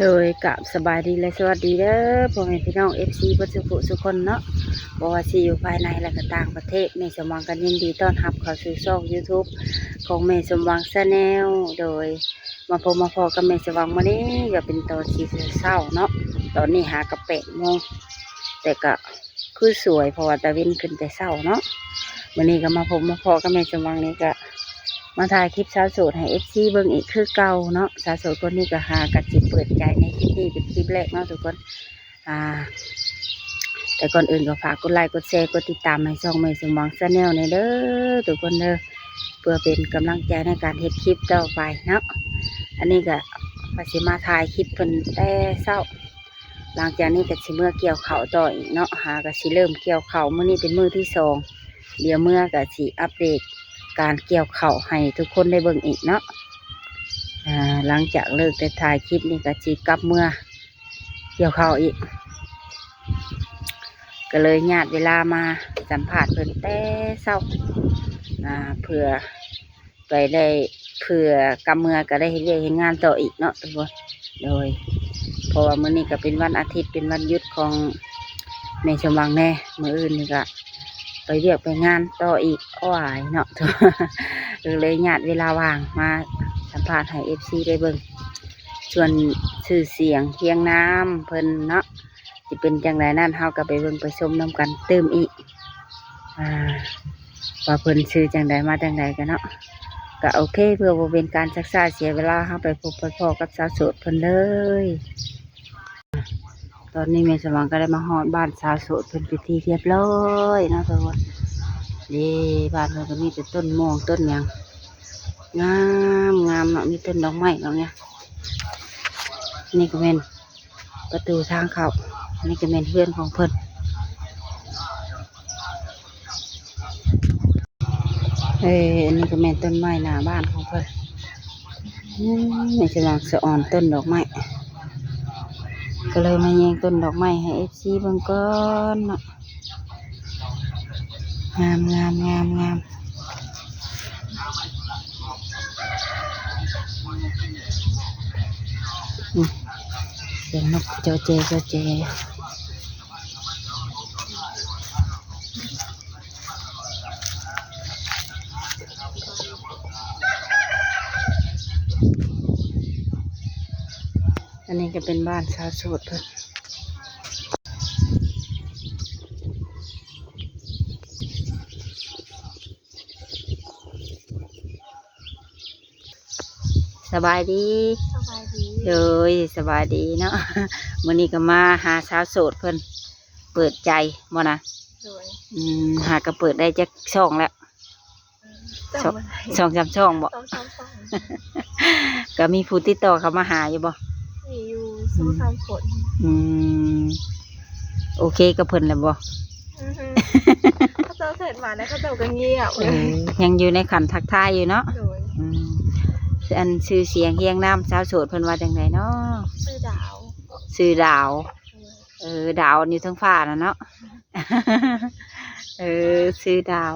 โดยกับสบายดีและสวัสดีเด้อพ่อแม่พี่น้อง FC เพื่อนสุขสุขคนเนาะบ่ว่าสิอยู่ภายในและก็ต่างประเทศแม่สมวังกันยินดีต้อนรับเข้าสู่ช่อง YouTube ของแม่สมวังชาแนลโดย มาพบมาพอกับแม่สมวังมื้อนี้ก็เป็นตอนสีเช้าเนาะตอนนี้หากระแปดโมงแต่ก็คือสวยเพราะว่าตะเวนขึ้นแต่เช้าเนาะมื้อนี้ก็มาพบมาพอกับแม่สมวังนี่ก็ มาถ่ายคลิปสาวโสดให้เอฟซีเบิ่งอีกคือเก่าเนาะสาวโสดคนนี้ก็หากัจิเปิดใจในคลิปนี้เป็นคลิปแรกเนาะทุกคนอ่า แต่ก่อนอื่นก็ฝากกดไลค์กดแชร์กดติดตามให้ช่องไม่สมองชาแนลในเด้อทุกคนเด้อเพื่อเป็นกำลังใจในการเฮ็ดคลิปต่อไปเนาะอันนี้ก็มาสิมาถ่ายคลิปเพิ่นแต่เช้า หลังจากนี้ก็สิเมื่อเกี่ยวเข่าต่ออีกเนาะหาก็สิเริ่มเกี่ยวเข่าวมื้อนี้เป็นมือที่สองเดี๋ยวเมื่อก็สิอัปเดต การเกี่ยวเข่าให้ทุกคนได้เบิ่งอีกเนาะหลังจากเลิกแต่ถ่ายคลิปนี้ก็จีกลับเมื่อ เกี่ยวเข่าอีก ก็เลยญาติเวลามาสัมผัสเพิ่นแต่เศร้าเพื่อไปได้เพื่อกำเมื่อก็ได้เห็นเวียกเห็นงานต่ออีกเนาะทุกคนโดยเพราะว่ามื้อนี้ก็เป็นวันอาทิตย์เป็นวันหยุดของแม่ชมวังแน่มื้ออื่นนี่ก็ ไปเรียกไปงานต่ออีกอ้ายเนาะก็เลยญาติเวลาว่างมาสัมภาษณ์ให้เอฟซีได้เบิ่งส่วนชื่อเสียงเพียงน้ำเพิ่นเนาะจะเป็นจังไรนั่นเฮาก็ไปเบิ่งไปชมน้กันเติมอีกอ่าว่าเพิ่นชื่อจังใดมาจังใดกันเนาะก็โอเคเพื่อบ่เป็นการซักษาเสียเวลาเฮาไปพบไปพอกับสาวโสดเพิ่นเลย ตอนนี้แม่สมองก็ได้มาฮอดบ้านสาวโสดเพิ่นเป็นที่เรียบร้อยนะทุกคนนี่บ้านเพิ่นก็มีแต่ต้นม่วงต้นยังงามงามเนาะมีต้นดอกไม้เนาะเนี่ยนี่ก็เป็นประตูทางเข้านนี้ก็เป็นเพื่อนของเพิ่นเอ้ยอันนี้ก็เป็นต้นไม้หน้าบ้านของเพิ่นอืมแม่สมองสะอ่อนต้นดอกไม้ ก็เลยมาแยงต้นดอกไม้ให้เอฟซีเบิ่งก่อนเนาะงามงามงามงามอืมเสียงนกเจ้าเจเจ้าเจ อันนี้ก็เป็นบ้านชาวโสดเพิ่นสบายดีสบายดีเลยสบายดีเนาะมื้อนี้ก็มาหาสาวโสดเพิ่นเปิดใจบ่นะสวยอืมหาก็เปิดได้จักช่องแล้วจสองบอะไรช่องจำช่องบ่สองสามสองก็มีผู้ติดต่อเขามาหาอยู่บ่ มีอยู่สองสามฝนอืมโอเคกับเพิ่นแล้วบ่อือฮึเขาเจอเสร็จมาแล้วเขาเจอกันเงียบเออยังอยู่ในขันทักทายอยู่เนาะสวยอืมอันชื่อเสียงเฮียงน้ำสาวโสดเพิ่นว่าจังไดเนาะชื่อดาวชื่อดาวสวยเออ ดาวอยู่ทั้งฟ้าน่ะเนาะ เออชื่อดาว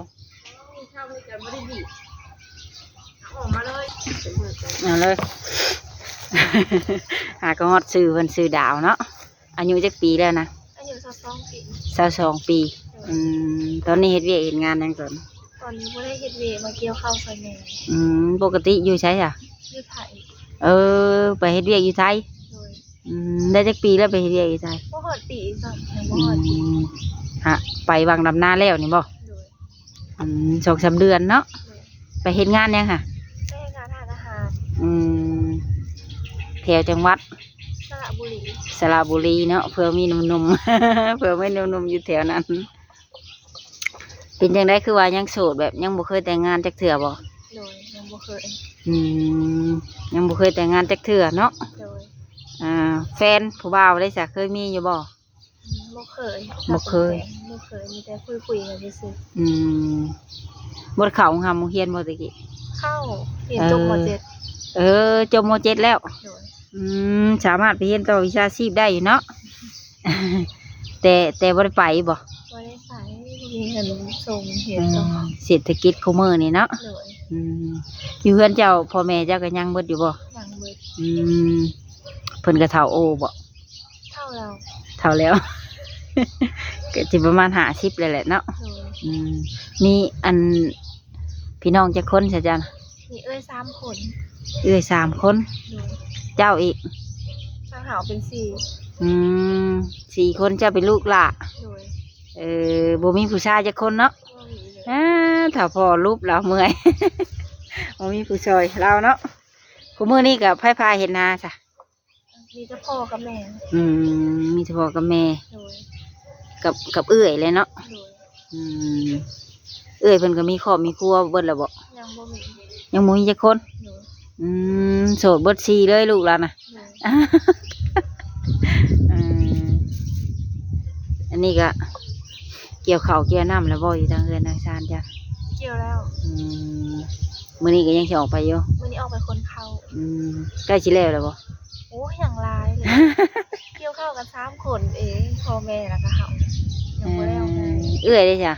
มีข้าวมีกันไม่ได้บีบออกมาเลยเป็นเบิกเลยเอาเลย หากฮอดชื่อเพิ่นชื่อดาวเนาะอายุจักปีแล้วนะอายุสักสองปีสาวสองปีอืมตอนนี้เฮ็ดเวียกเฮ็ดงานหยังก่อนตอนนี้ไม่ได้เฮ็ดเวรมาเกี่ยวข้าวใส่แม่อืมปกติอยู่ใช่จ้ะยืดไผ่เออ ไปเฮ็ดเวียกอยู่ไทยโดยอืมได้จักปีแล้วไปเฮ็ดเวียกอยู่ไทยบ่หอดปีสักยังบ่อืหอดปีมฮะไปวางดำหน้าแล้วนี่บ่โดยอืมสองสามเดือนเนาะโดยไปเฮ็ดงานยังค่ะแม่งานทานอาหารอืม แถวจังหวัดสระบุรีสระบุรีเนาะเพื่อมีหนุ่มๆ เพื่อไม่หนุ่มๆอยู่แถวนั้น เป็นจังไดคือว่ายังโสดแบบยังบ่เคยแต่งงานจักเถื่อบ่โดยยังบ่เคยอืมยังบ่เคยแต่งงานจักเถื่อเนาะโดยอ่า แฟนผู้บ่าวได้สักเคยมีอยู่บ่บ่เคยบ่เคยบ่เคยมีแต่คุยคุยๆกันซื่ออืมบนเขาของหาโมเฮียนบ่ตะกี้ๆเข้าเรียนจบมเออ เจ็ดเออจบมเจ็ดแล้ว โดยอืมสามารถไปเรียนต่อวิชาชีพได้อยู่เนาะ แต่แต่บ่ได้ไปบ่บ่ได้ไปมีเงินส่งเรียนต่อเศรษฐกิจคุมือนี่เนาะโดยอืมอยู่เพื่อนเจ้าพ่อแม่เจ้าก็ยังเบิดอยู่บ่หลังเบิดอืมเพิ่นก็เฒ่าโอบ่เท่าเราเฒ่าแล้ว ก็สิประมาณ50เลยแหละเนาะโดยอืมมีอันพี่น้องจักคนซะจ้ะมีเอ้ยสามคน เอ้ยสามคนโดยเจ้าอีก ทางหาวเป็นสี่อืมสี่คนเจ้าเป็นลูกหล่ะโดยเออบ่มีผู้ชายจักคนเนาะก็มีเลยอ่าถ้าพอรูปเราเมื่อย บ่มีผู้ช่วยเราเนาะกูมือนี้กับไพ่พายเห็นนาจ้ะมีแต่พ่อกับแม่อืม มีแต่พ่อกับแม่โดยกับกับเอื้อยเลยเนาะโดยอืมเอื้อยเพิ่นก็มีครอบมีครัวเบิดแล้วบ่ยังบ่มียังบ่มีจักคนโดย อืมโสดเบิดซีเลยลูกเราน่ะโดยอ่าอืมอันนี้ก็ เกี่ยวข้าวเกี่ยวน้ำแล้วบ่อยู่ทางเรือนทางชานจ้ะเกี่ยวแล้วอืมมื้อนี้ก็ยังสิออกไปอยู่มื่อนี้ออกไปคนเข้าอืมใกล้สิแล้วแล้วบ่โอ้ยอย่างลายเลยเกี่ยวเข้ากันสามคนเองพ่อแม่แล้วก็เขายังบ่ได้เอาเลยเอื้อยได้จ้ะ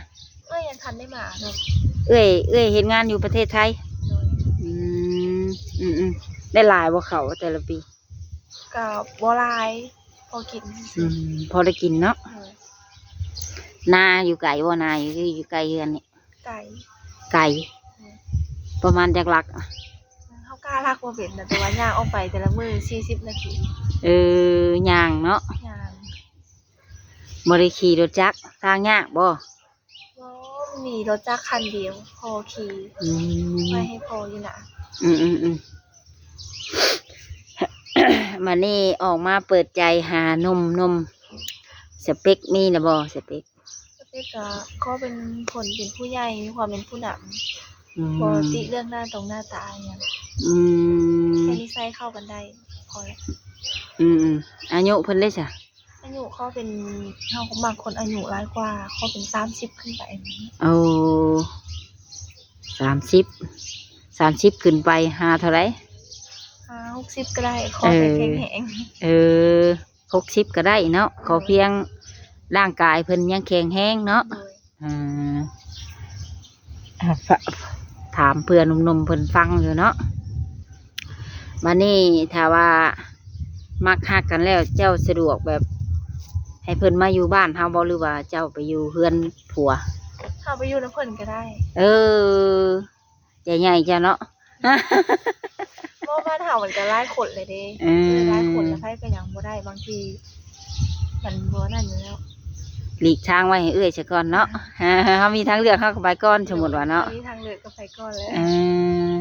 เอ้ยยังทันได้มาเนาะเอื้อยเอื้อยเฮ็ดงานอยู่ประเทศไทยโดยอืม อืมอืมได้หลายบ่เขาแต่ละปีกับบัวลายพอกินอืมพอได้กินเนาะโดยนาอยู่ไกลบ่นาอยู่อยู่ไกลเฮือนนี่ไก่ไกลประมาณจักหลัก เขากล้าลากมาเป็นนะแต่ว่าย่างออกไปแต่ละมือสี่สิบนาทีเออย่างเนาะย่างบ่ได้ขี่รถจักรทางยากบ่ก็มีรถจักรคันเดียว พอขี่อืมไม่ให้พออยู่นะ อืมอืมอืมมานี่ออกมาเปิดใจหานมนมสเปคมีนะบ่สเปคสเปกก็ก็เป็นคนเป็นผู้ใหญ่มีความเป็นผู้นอืำมปกติเรื่องหน้าตรงหน้าตาอย่างอืมแค่นิสัยเข้ากันได้ พอแล้วอืมอืมอายุเพิ่นเลยจ้ะอายุเขาเป็นเขาบางคนอายุร้ายกว่าเขาเป็นสามสิบขึ้นไปโอ้สามสิบ สามสิบขึ้นไปหาเท่าไหรห้าหกสิบก็ได้ขอเป็นเออแข็งแข็งเออหกสิบก็ได้เนาะขอเพียงร่างกายเพิ่นยังแข็งแรงเนาะโดยอืมอะฝถามเพื่อนหนุ่มๆเพิ่นฟังอยู่เนาะมานี่ถ้าว่ามักฮักกันแล้วเจ้าสะดวกแบบ ให้เพิ่นมาอยู่บ้านเฮาบ่หรือว่าเจ้าไปอยู่เฮือนผัวเข้าไปอยู่น้ำเพิ่นก็ได้ เออ ใหญ่ๆจ้ะเนาะ เพราะบ้านเฮามันก็ร้ายคนเลยเด้เออร้ายคนแล้วใครก็ยังบ่ได้บางที มันบ่นั่นอยู่แล้วหลีกทางไว้ให้เอื้อยซะก่อนเนาะ เฮามีทางเลือกเฮาก็ไปก่อนสมมุติว่าเนาะมีทางเลือกก็ไปก่อนแล้วเออ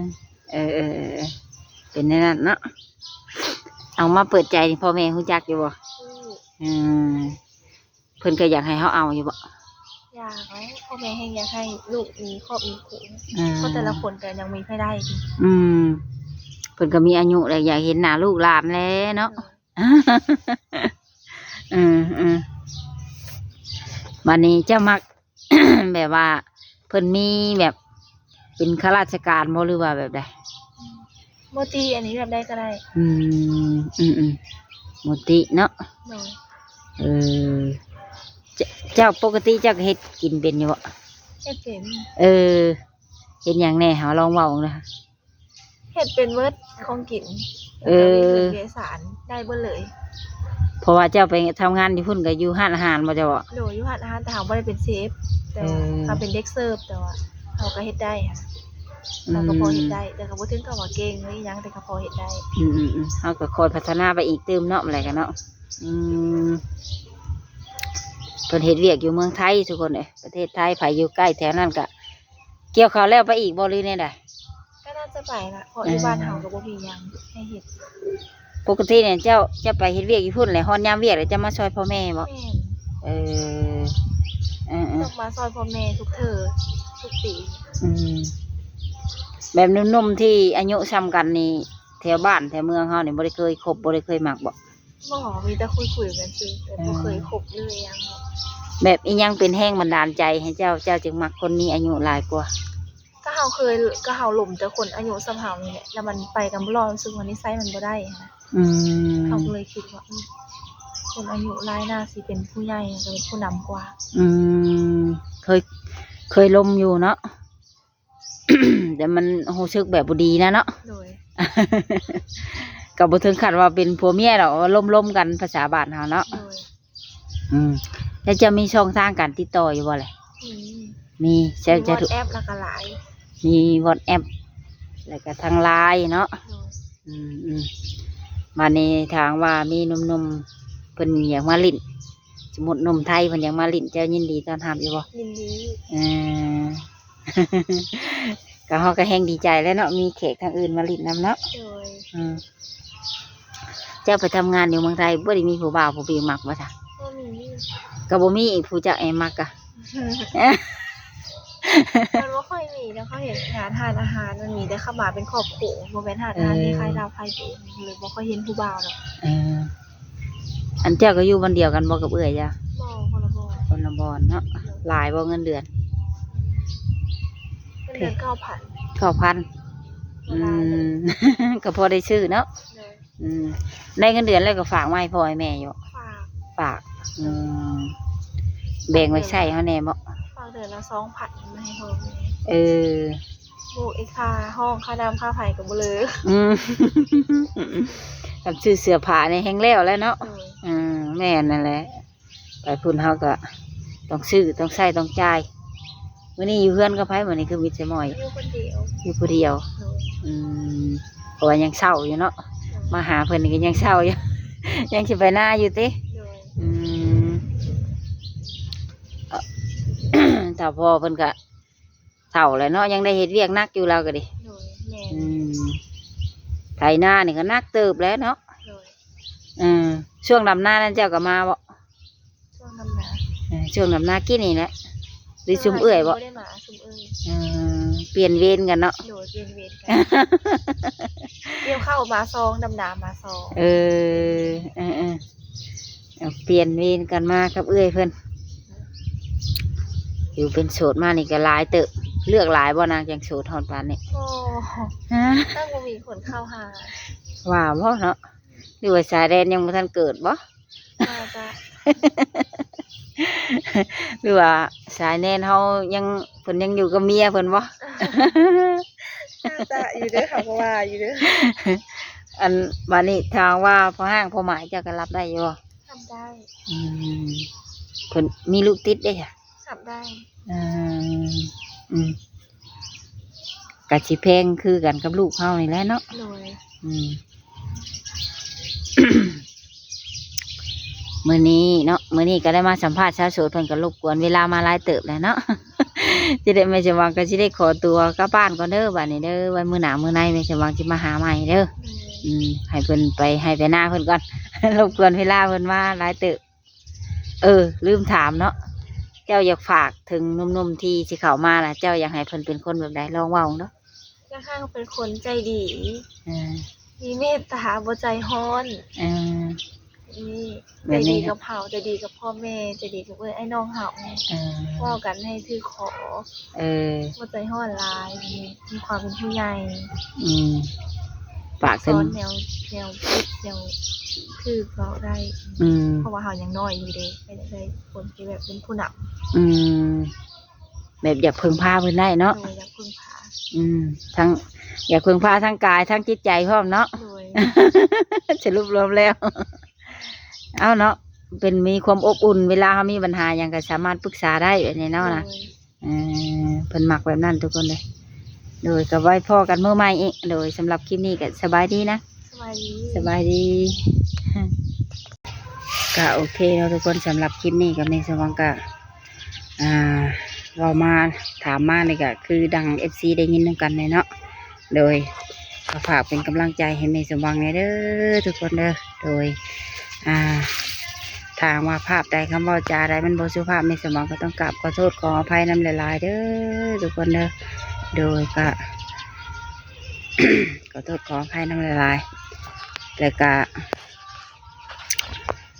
เออเออเออเป็นแนวนั้นเนาะ เอามาเปิดใจนี่พ่อแม่ฮู้จักอยู่บ่สู้อืมเพิ่นก็อยากให้เฮาเอาอยู่บ่ อยากไว้พ่อแม่ให้อยากให้ลูกมีครอบมีครัวอืมเพราะแต่ละคนก็ยังมีไม่ได้อีกอืมเพิ่นก็มีอายุแล้วอยากเห็นหน้าลูกหลานแล้วเนาะ อืมอืมวันนี้เจ้ามัก แบบว่า เพิ่นมีแบบ เป็นข้าราชการบ่หรือว่าแบบใดโมตีอันนี้แบบได้ก็ได้อืม อืมอืมหมดติเนาะ โดยเออ เจ้าเจ้าปกติเจ้าก็เฮ็ดกินเป็นอยู่บ่เฮ็ดเป็นเออเฮ็ดหยังแหน่หาลองเว้านะเฮ็ดเป็นเวิร์ดของกินเออเอกสารได้เบิดเลย เพราะว่าเจ้าไปทำงานที่พุ่นก็อยู่ร้านอาหารบ่เจ้าบ่โดยอยุหันอาหารแต่ถามว่าได้เป็นเชฟแต่ว่าเออเขาเป็นเด็กเสิร์ฟแต่ว่าเขาก็เฮ็ดได้ค่ะเขาก็พอเฮ็ดได้แต่เขาบ่ถึงกับว่าเก่งหรือหยังแต่เขาพอเฮ็ดได้ อืมอืมอืมเฮาก็คอยพัฒนาไปอีกเติมเนาะอะไรกันเนาะอืมเพิ่นเฮ็ดเวียกอยู่เมืองไทยทุกคนเอ้ยประเทศไทยไผอยู่ใกล้แถวนั้นก็เกี่ยวข้าวแล้วไปอีกบ่หรือแน่ใดก็น่าจะไปละเพราะที่บ้านเฮาก็บ่มีหยังให้เฮ็ดปกติเนี่ยเจ้าจะไปเฮ็ดเวียกอยู่พุ่นแหละฮอนยามเวียกแล้วจะมาช่วยพ่อแม่บ่แม่นเออเออเออต้องมาซอยพ่อแม่ทุกเทอทุกปีอืมแบบหนุ่มๆที่อายุซ้ำกันนี่แถวบ้านแถวเมืองเฮานี่บ่ได้เคยคบบ่ได้เคยมักบ่บ่มีแต่คุยๆกันซื่อแต่บ่เคยคบเลยหยังหรอก แบบอีหยังเป็นแห้งบันดาลใจให้เจ้าเจ้าจึงมักคนนี้อายุหลายกว่า ก็เฮาเคยก็เฮาหล่มแต่คนอายุสำเฮานี่แหละแล้วมันไปกันบ่รอดรู้สึกว่านิสัยมันบ่ได้นะอืมเขาก็เลยคิดว่าอืมคนอายุรายหน้าสิเป็นผู้ใหญ่จะเป็นผู้นำกว่า อืมเคยเคยลมอยู่เนาะ แต่มันรู้สึกแบบบดีนะเนาะ โดย ก็บ่ถึงขั้นว่าเป็นผัวเมียดอกล้มๆกันภาษาบ้านเฮาเนาะ โดย อืม แล้วจะมีช่องทางการติดต่ออยู่บ่แหละอืมมีจะมีจะวอทแอปแล้วก็หลายมีวอทแอปแล้วก็ทางไลน์เนาะโดยอืมอืมมาในทางว่ามีหนุ่มๆเพิ่นอยากมาลิ้นสมมุติหนุ่มไทยเพิ่นอยากมาลิ้นเจ้ายินดีต้อนรับอยู่บ่ยินดีเออก็เฮาก็แฮงดีใจแล้วเนาะมีแขกทางอื่นมาลิ้นนํเนาะโดยอืมเจ้าไปทำงานอยู่เมืองไทยบ่ได้มีผู้บ่าวผู้ปีมักบ่จ้ะ ก็มีก็บ่มีอีกผู้เจ้าแอมักอะ มันว่าค่อยมีแล้วเขาเห็นงานทานอาหารมันมีแต่เข้ามาเป็นครอบครัวโมเมนต์ทานอาหารในคล้ายดาวไฟเดนเลยบ่ค่อยเห็นผู้บ่าวหรอกเอออันเจ้าก็อยู่บ้านเดียวกันบ่กับเอื้อยจ้ะบ่คนละบ่คนละบอนเนาะหลายบ่เงินเดือน เป็นเดือนเก้าพันเก้าพันอืม ก็พอได้ชื่อเนาะเลยอืมได้เงินเดือนแล้วก็ฝากมาให้พ่อให้แม่อยู่ ฝากฝาก อืม แบ่งไว้ใช้เขาแน่บ่ฝากเดือนละสองพันมาให้พ่อแม่เออบูเอกค่าห้องค่าน้ำค่าไฟกับบุเลยอืมกับชื่อเสื้อผ้าในแห้งแล้วแล้วเนาะเลยอืมแม่นั่นแหละไปพุ่นเฮาก็ต้องซื้อต้องใช้ต้องจ่ายมื้อนี้อยู่เฮือนกับไผมื้อนี้คือมิตรสมอยอยู่คนเดียวอยู่ผู้เดียวเลยอืมเพราะว่ายังเศร้าอยู่เนาะมาหาเพิ่นนี่ก็ยังเศร้าอยู่ ยังสิไปหน้าอยู่ติ เลย อืม เอ่อ แต่พอเพิ่นก็เฒ่าแล้วเนาะยังได้เฮ็ดเวียกหนักอยู่แล้วก็ดิเลยแม่อืมไถนานี่ก็หนักเติบแล้วเนาะเลยอืมช่วงดำนานั่นเจ้าก็มาบ่ช่วงน้ำหนาเออช่วงดำนากินนี่แหละหรือชุมเอื้อยบ่ได้มาชุมเอื้อยอืมเปลี่ยนเวรกันเนาะ โดยเวียนเวียนกันเกี่ยวเข้ามาซองดำนามาซองเออเออเออเอาเปลี่ยนเวรกันมากับเอื้อยเพิ่น อยู่เป็นโสดมานี่ก็หลายเติบเลือกหลายบ่นางจังโสดฮอดปานนี่โอ้ฮะตั้งบ่มีคนเข้าหาว่าบ่เนาะหรือว่าสายแดนยังบ่ทันเกิดบ่น่าจะหรือว่าสายแนนเฮายังเพิ่นยังอยู่กับเมียเพิ่นบ่น่าจะอยู่เด้อค่ะเพราะว่าอยู่เด้ออันบัดนี้ทางว่าพอห้างพอหมายเจ้าก็รับได้อยู่บ่ทำได้อืมเพิ่นมีลูกติดเด้ค่ะ ทำได้อืมอืมกะสิแพงคือกันกับลูกเฮานี่แหละเนาะโดยอืม มื้อนี้เนาะมื้อนี้ก็ได้มาสัมภาษณ์ชาวโสดเพิ่นก็รบกวนเวลามาหลายเติบแล้วเนาะจะได้แม่จะวางก็สิได้ขอตัวกลับบ้านก่อนเด้อบัดนี้เด้อไว้มื้อหน้ามื้อในแม่จะวางสิมาหาใหม่เด้อ โดย อืมให้เพิ่นไปให้ไปหน้าเพิ่นก่อน รบกวนเวลาเพิ่นมาหลายเติบเออ ลืมถามเนาะ เจ้าอยากฝากถึงหนุ่มๆที่สิเข้ามาล่ะ เจ้าอยากให้เพิ่นเป็นคนแบบใดลองเว้าเนาะค่อนข้างเป็นคนใจดี เออมีเมตตาบ่ใจฮ้อนเออ นี่แบใจบนี้ ดีกับเฮาใจดีกับพ่อแม่ใจดีกับเอ้ยไอ้น้องเฮาเออเว้ากันให้ถือขอเออบ่ใจฮ้อนหลายมีมีความเป็นผู้ใหญ่อืมฝากสถึงอนแนวแนวคิดแนว คือเราได้อืมเพราะว่าเฮายังน้อยอยู่เด้ไม่ได้ได้คนที่แบบเป็นผู้นำอืม แบบอยากพึ่งพาเพิ่นได้เนาะโดยอยากพึ่งพาอืม ทั้ง อยากพึ่งพาทั้งกายทั้งจิตใจพร้อมเนาะ โดย สรุปรวมแล้ว เอาเนาะ เป็นมีความอบอุ่น เวลาเขามีปัญหาอย่างก็สามารถปรึกษาได้แบบนี้เนาะนะโดยเออเพิ่นมักแบบนั้นทุกคนเลย โดยก็ไว้พ่อกันเมื่อใหม่อีก โดยสำหรับคลิปนี้ก็สบายดีนะ สบายดีสบายดีก็โอเคแล้วทุกคนสำหรับคลิปนี้กับในสมองก็อ่าเรามาถามมาเลยก็คือดังเอฟซีได้ยินน้ำกันเลยเนาะโดยก็ฝากเป็นกำลังใจให้เมย์สมหวังในเด้อทุกคนเด้อโดยอ่าทางว่าภาพใดคำเว่าจาใดมันบสุภาพเมย์สมหวังก็ต้องกราบขอโทษขออภัยน้ำหลายๆเด้อทุกคนเด้อโดยก็ขอโทษขออภัยน้ำหลายๆ แล้วก็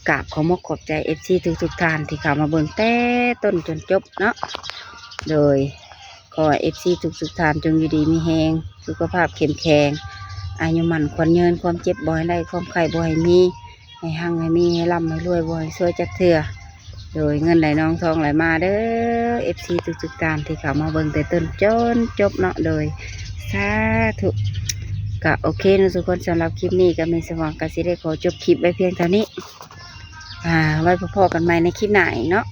กราบขอมกขอบใจเอฟซีทุกทุกๆท่านที่เข้ามาเบิ่งแต่ต้นจนจบเนาะโดยขอเอฟซีทุกทุกๆท่านจงอยู่ดีมีแหงสุขภาพเข้มแข็งอายุมันควรเยินความเจ็บบ่อยได้ความไข่บ่อยมีให้หั่งให้มีให้ร่ำให้รวยบ่อยช่วยจักเถื่อโดยเงินไหลน้องทองไหลมาเด้อเอฟซีทุกทุกๆท่านที่เข้ามาเบิ่งแต่ต้นจนจบเนาะโดยสาธุ ก็โอเคนะทุกคนสำหรับคลิปนี้ก็แม่สว่างก็สิได้ขอจบคลิปไว้เพียงเท่านี้ อ่า ไว้พบกันใหม่ในคลิปหน้าเนาะ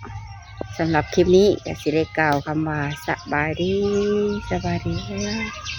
สำหรับคลิปนี้ก็สิได้กล่าวคำว่าสบายดีสบายดีบ๊ายบาย